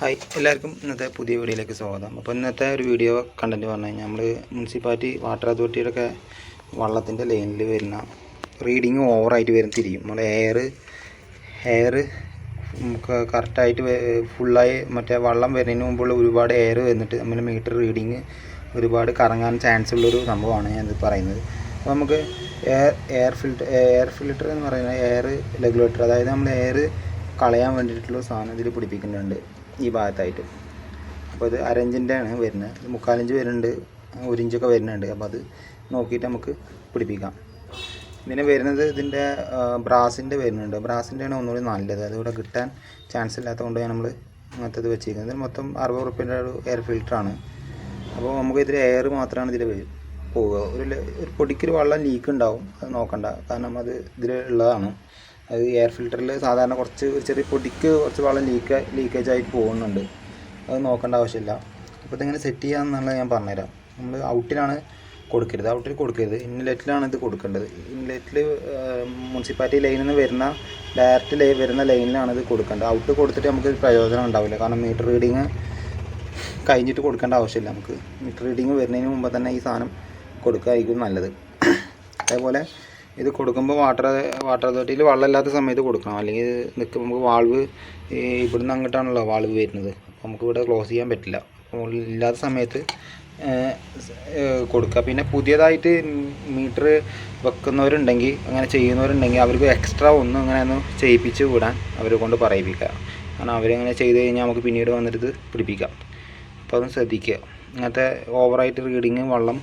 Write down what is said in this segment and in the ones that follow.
Hi എല്ലാവർക്കും ഇന്നത്തെ പുതിയ വീഡിയോയിലേക്ക് സ്വാഗതം. അപ്പോൾ ഇന്നത്തെ ഒരു വീഡിയോ കണ്ടന്റ് പറഞ്ഞു കഴിഞ്ഞാൽ നമ്മൾ മുനിസിപ്പാലിറ്റി വാട്ടർ അതോറിറ്റിയുടെ ഒക്കെ വള്ളത്തിന്റെ ലൈനിൽ വരുന്ന റീഡിങ് ഓവറായിട്ട് വരും തിരിയും. നമ്മൾ എയർ എയർ കറക്റ്റായിട്ട് ഫുള്ളായി മറ്റേ വള്ളം വരുന്നതിന് മുമ്പുള്ള ഒരുപാട് എയർ വന്നിട്ട് നമ്മൾ മീറ്റർ റീഡിങ് ഒരുപാട് കറങ്ങാൻ ചാൻസ് ഉള്ളൊരു സംഭവമാണ് ഞാനിത് പറയുന്നത്. അപ്പോൾ നമുക്ക് air air filter air filter എന്ന് പറയുന്നത് എയർ റെഗുലേറ്റർ അതായത് നമ്മൾ എയർ കളയാൻ വേണ്ടിയിട്ടുള്ള സാധനം ഇതിൽ പിടിപ്പിക്കുന്നുണ്ട്. ഈ ഭാഗത്തായിട്ട്. അപ്പോൾ ഇത് അരഞ്ചിന്റെ ആണ് വരുന്നത് മുക്കാലിഞ്ച് വരുന്നുണ്ട്. ഒരു ഇഞ്ചൊക്കെ വരുന്നുണ്ട്. അപ്പോൾ അത് നോക്കിയിട്ട് നമുക്ക് പിടിപ്പിക്കാം. ഇതിന് വരുന്നത് ഇതിന്റെ ബ്രാസിന്റെ വരുന്നുണ്ട്. ബ്രാസിന്റെ ആണ് ഒന്നുകൂടി നല്ലത്. അതിവിടെ കിട്ടാൻ ചാൻസ് ഇല്ലാത്തതുകൊണ്ട് നമ്മൾ അങ്ങനത്തത് വെച്ചിരിക്കുന്നത്. ഇതിന് മൊത്തം അറുപത് റുപ്യന്റെ ഒരു എയർ ഫിൽറ്ററാണ് അപ്പോൾ നമുക്ക് ഇതിൽ എയർ മാത്രമാണ് ഇതിൽ പോവുക. ഒരു ഒരു പൊടിക്കൊരു വെള്ളം ലീക്ക് ഉണ്ടാവും. അത് നോക്കണ്ട. കാരണം അത് ഇതിൽ ഉള്ളതാണ്. അത് എയർ ഫിൽറ്ററിൽ സാധാരണ കുറച്ച് ചെറിയ പൊടിക്ക് കുറച്ച് വെള്ളം ലീക്ക് ലീക്കേജ് ആയിട്ട് പോകുന്നുണ്ട്. അത് നോക്കേണ്ട ആവശ്യമില്ല. അപ്പോൾ ഇതെങ്ങനെ സെറ്റ് ചെയ്യാമെന്നുള്ളത് ഞാൻ പറഞ്ഞുതരാം. നമ്മൾ ഔട്ടിലാണ് കൊടുക്കരുത്. ഔട്ടിൽ കൊടുക്കരുത്. ഇൻലെറ്റിലാണ് ഇത് കൊടുക്കേണ്ടത്. ഇൻലെറ്റിൽ മുനിസിപ്പാലിറ്റി ലൈനിൽ നിന്ന് വരുന്ന ഡയറക്റ്റ് ലൈ വരുന്ന ലൈനിലാണ് ഇത് കൊടുക്കേണ്ടത്. ഔട്ട് കൊടുത്തിട്ട് നമുക്ക് പ്രയോജനം ഉണ്ടാവില്ല. കാരണം മീറ്റർ റീഡിങ് കഴിഞ്ഞിട്ട് കൊടുക്കേണ്ട ആവശ്യമില്ല നമുക്ക്. മീറ്റർ റീഡിങ് വരുന്നതിന് മുമ്പ് തന്നെ ഈ സാധനം കൊടുക്കുകയായിരിക്കും നല്ലത്. അതേപോലെ ഇത് കൊടുക്കുമ്പോൾ വാട്ടർ വാട്ടർ അതോറിറ്റിയിൽ വെള്ളമില്ലാത്ത സമയത്ത് കൊടുക്കണം. അല്ലെങ്കിൽ നിൽക്കുമ്പോൾ നമുക്ക് വാൾവ് ഇവിടുന്ന് അങ്ങോട്ടാണല്ലോ വാൾവ് വരുന്നത്. അപ്പോൾ നമുക്ക് ഇവിടെ ക്ലോസ് ചെയ്യാൻ പറ്റില്ല. ഇല്ലാത്ത സമയത്ത് കൊടുക്കുക. പിന്നെ പുതിയതായിട്ട് മീറ്റർ വെക്കുന്നവരുണ്ടെങ്കിൽ അങ്ങനെ ചെയ്യുന്നവരുണ്ടെങ്കിൽ അവർക്ക് എക്സ്ട്രാ ഒന്നും അങ്ങനെ ഒന്ന് ചെയ്യിപ്പിച്ച് വിടാൻ അവരെ കൊണ്ട് പറയിപ്പിക്കുക. കാരണം അവരങ്ങനെ ചെയ്ത് കഴിഞ്ഞാൽ നമുക്ക് പിന്നീട് വന്നിട്ട് പിടിപ്പിക്കാം. അപ്പോൾ അതൊന്ന് ശ്രദ്ധിക്കുക. ഇങ്ങനത്തെ ഓവറായിട്ട് റീഡിങ് വെള്ളം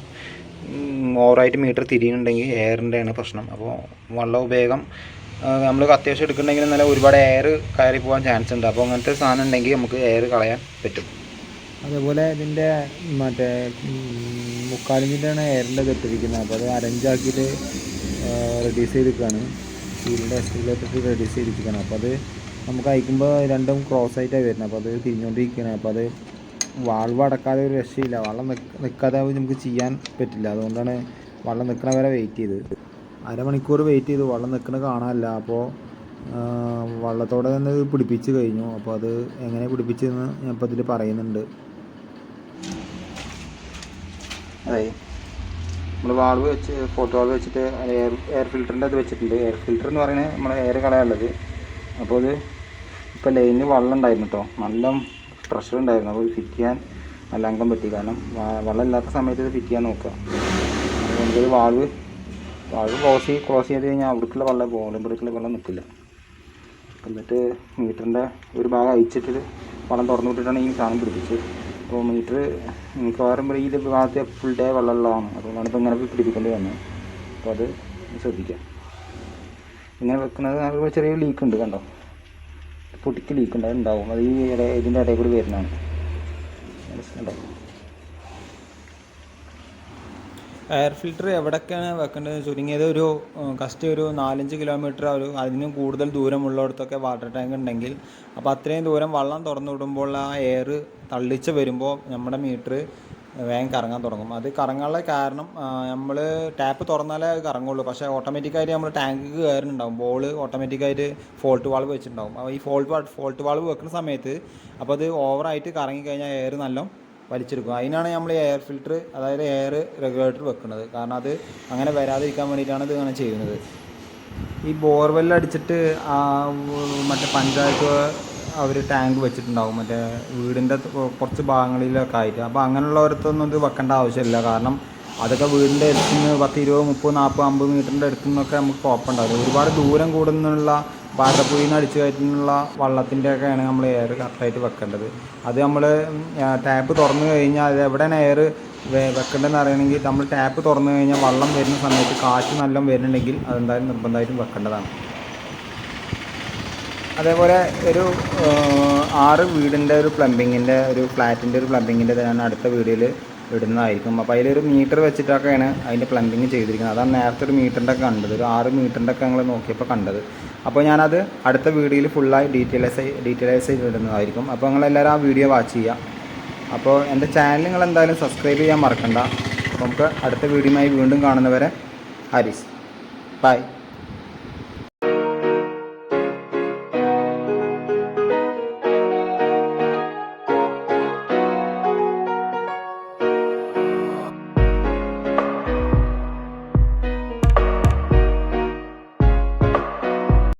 ഓവറായിട്ട് മീറ്റർ തിരിയുന്നുണ്ടെങ്കിൽ എയറിന്റെയാണ് പ്രശ്നം. അപ്പോൾ വെള്ളം ഉപയോഗം നമ്മൾ അത്യാവശ്യം എടുക്കുന്നുണ്ടെങ്കിൽ നല്ല ഒരുപാട് എയർ കയറി പോകാൻ ചാൻസ് ഉണ്ട്. അപ്പോൾ അങ്ങനത്തെ സാധനം ഉണ്ടെങ്കിൽ നമുക്ക് എയർ കളയാൻ പറ്റും. അതേപോലെ ഇതിന്റെ മറ്റേ മുക്കാലിഞ്ചിന്റെയാണ് എയറിന്റെ കെട്ടിരിക്കുന്നത് അപ്പോൾ അത് അരഞ്ചാക്കിയിട്ട് റെഡ്യൂസ് ചെയ്തിരിക്കുകയാണ്. സ്റ്റീലിന്റെ സ്റ്റീലിട്ടിട്ട് റെഡ്യൂസ് ചെയ്തിരിക്കുകയാണ്. അപ്പോൾ അത് നമുക്ക് അയക്കുമ്പോൾ രണ്ടും ക്രോസ് ആയിട്ടാണ് വരുന്നത്. അപ്പോൾ അത് തിരിഞ്ഞുകൊണ്ടിരിക്കുകയാണ്. അപ്പോൾ അത് വാൾവ് അടക്കാതെ ഒരു രക്ഷയില്ല. വെള്ളം നിൽക്കാതെ നമുക്ക് ചെയ്യാൻ പറ്റില്ല. അതുകൊണ്ടാണ് വെള്ളം നിൽക്കണ വരെ വെയിറ്റ് ചെയ്തത്. അരമണിക്കൂർ വെയിറ്റ് ചെയ്തു. വെള്ളം നിൽക്കണ കാണാനില്ല. അപ്പോൾ വള്ളത്തോടെ തന്നെ പിടിപ്പിച്ച് കഴിഞ്ഞു. അപ്പോൾ അത് എങ്ങനെ പിടിപ്പിച്ചെന്ന് ഞാൻ ഇപ്പോൾ ഇതിൽ പറയുന്നുണ്ട്. അതെ. നമ്മൾ വാൾവ് വെച്ച് ഫോട്ടോ വാൾവ് വെച്ചിട്ട് എയർ എയർ ഫിൽറ്ററിന്റെ അത് വെച്ചിട്ടുണ്ട്. എയർ ഫിൽറ്റർ എന്ന് പറയുന്നത് നമ്മൾ എയർ കളയാനുള്ളത്. അപ്പോൾ അത് ഇപ്പോൾ ലൈനിൽ വെള്ളം ഉണ്ടായിരുന്നു കേട്ടോ നല്ല പ്രഷർ ഉണ്ടായിരുന്നു. അപ്പോൾ ഫിറ്റ് ചെയ്യാൻ നല്ല അംഗം പറ്റി. കാരണം വെള്ളമില്ലാത്ത സമയത്ത് ഇത് ഫിറ്റ് ചെയ്യാൻ നോക്കുക. അപ്പോൾ നമുക്കൊരു വാൾവ് വാൾവ് ക്ലോസ് ചെയ്ത് ക്ലോസ് ചെയ്ത് കഴിഞ്ഞാൽ അവിടേക്കുള്ള വെള്ളം പോകും ഇവിടേക്കുള്ള വെള്ളം നിൽക്കില്ല. എന്നിട്ട് മീറ്ററിന്റെ ഒരു ഭാഗം അയച്ചിട്ട് വെള്ളം തുറന്നു വിട്ടിട്ടാണ് ഈ സാധനം പിടിപ്പിച്ചത്. അപ്പോൾ മീറ്റർ മിക്കവാറും ഈ ഭാഗത്തെ ഫുൾ ഡേ വെള്ളമുള്ളതാണ്. അതുകൊണ്ടാണ് ഇപ്പോൾ ഇങ്ങനെ പിടിപ്പിക്കേണ്ടി വന്നത്. അപ്പോൾ അത് ശ്രദ്ധിക്കാം ഇങ്ങനെ വെക്കുന്നത് ചെറിയ ലീക്ക് ഉണ്ട് കണ്ടോ? പൊട്ടിക്ക് ലീക്ക് ഉണ്ടാവും അത് ഈ ഇതിന്റെ ഇടയിൽ കൂടി വരുന്നതാണ്. എയർ ഫിൽറ്റർ എവിടെയൊക്കെയാണ് വെക്കേണ്ടത് ചുരുങ്ങിയത് ഒരു കസ്റ്റ് ഒരു നാലഞ്ച് കിലോമീറ്റർ ഒരു അതിനും കൂടുതൽ ദൂരമുള്ളിടത്തൊക്കെ വാട്ടർ ടാങ്ക് ഉണ്ടെങ്കിൽ അപ്പോൾ അത്രയും ദൂരം വെള്ളം തുറന്നു വിടുമ്പോൾ ആ എയർ തള്ളിച്ച് വരുമ്പോൾ നമ്മുടെ മീറ്റർ വേഗം കറങ്ങാൻ തുടങ്ങും. അത് കറങ്ങാനുള്ള കാരണം നമ്മൾ ടാപ്പ് തുറന്നാലേ അത് കറങ്ങുള്ളൂ. പക്ഷേ ഓട്ടോമാറ്റിക്കായിട്ട് നമ്മൾ ടാങ്ക് കയറുന്നുണ്ടാവും ബോൾ ഓട്ടോമാറ്റിക്കായിട്ട് ഫോൾട്ട് വാൾവ് വെച്ചിട്ടുണ്ടാവും. അപ്പോൾ ഈ ഫോൾട്ട് ഫോൾട്ട് വാൾവ് വെക്കുന്ന സമയത്ത് അപ്പോൾ അത് ഓവറായിട്ട് കറങ്ങി കഴിഞ്ഞാൽ എയർ നല്ല വലിച്ചെടുക്കും. അതിനാണ് നമ്മൾ എയർ ഫിൽറ്റർ അതായത് എയർ റെഗുലേറ്റർ വെക്കുന്നത്. കാരണം അത് അങ്ങനെ വരാതിരിക്കാൻ വേണ്ടിയിട്ടാണ് ഇത് അങ്ങനെ ചെയ്യുന്നത്. ഈ ബോർവെല്ലടിച്ചിട്ട് മറ്റേ പഞ്ചായത്ത് അവർ ടാങ്ക് വെച്ചിട്ടുണ്ടാവും. മറ്റേ വീടിന്റെ കുറച്ച് ഭാഗങ്ങളിലൊക്കെ ആയിട്ട്. അപ്പോൾ അങ്ങനെയുള്ളവരത്തൊന്നും ഇത് വെക്കേണ്ട ആവശ്യമില്ല. കാരണം അതൊക്കെ വീടിന്റെ അടുത്ത് നിന്ന് പത്ത് ഇരുപത് മുപ്പത് നാൽപ്പത് അമ്പത് മീറ്ററിന്റെ അടുത്തു നിന്നൊക്കെ നമുക്ക് കുഴപ്പമുണ്ടാവില്ല ഒരുപാട് ദൂരം കൂടുന്നുള്ള നിന്ന് അടിച്ചു കയറ്റുന്നുള്ള വള്ളത്തിന്റെയൊക്കെയാണ് നമ്മൾ എയർ കറക്റ്റായിട്ട് വെക്കേണ്ടത്. അത് നമ്മൾ ടാപ്പ് തുറന്നു കഴിഞ്ഞാൽ അത് എവിടെയാണ് എയർ വെക്കേണ്ടതെന്ന് അറിയണമെങ്കിൽ നമ്മൾ ടാപ്പ് തുറന്നു കഴിഞ്ഞാൽ വള്ളം വരുന്ന സമയത്ത് കാറ്റ് നല്ല വരുന്നുണ്ടെങ്കിൽ അതെന്തായാലും നിർബന്ധമായിട്ടും വെക്കേണ്ടതാണ്. അതേപോലെ ഒരു ആറ് വീടിന്റെ ഒരു പ്ലംബിങ്ങിന്റെ ഒരു ഫ്ലാറ്റിന്റെ ഒരു പ്ലംബിങ്ങിന്റെ ഞാൻ അടുത്ത വീഡിയോയിൽ ഇടുന്നതായിരിക്കും. അപ്പോൾ അതിലൊരു മീറ്റർ വെച്ചിട്ടൊക്കെയാണ് അതിന്റെ പ്ലംബിങ് ചെയ്തിരിക്കുന്നത്. അതാണ് നേരത്തെ ഒരു മീറ്ററിന്റെ ഒക്കെ കണ്ടത്. ഒരു ആറ് മീറ്ററിന്റെ ഒക്കെ ഞങ്ങൾ നോക്കിയപ്പോൾ കണ്ടത്. അപ്പോൾ ഞാനത് അടുത്ത വീഡിയോയിൽ ഫുള്ളായി ഡീറ്റെയിൽസ് ഡീറ്റെയിൽസ് ഇടുന്നതായിരിക്കും. അപ്പോൾ നിങ്ങളെല്ലാവരും ആ വീഡിയോ വാച്ച് ചെയ്യുക അപ്പോൾ എന്റെ ചാനൽ നിങ്ങൾ എന്തായാലും സബ്സ്ക്രൈബ് ചെയ്യാൻ മറക്കണ്ട. നമുക്ക് അടുത്ത വീഡിയോയുമായി വീണ്ടും കാണുന്നവരെ ഹരീസ് ബൈ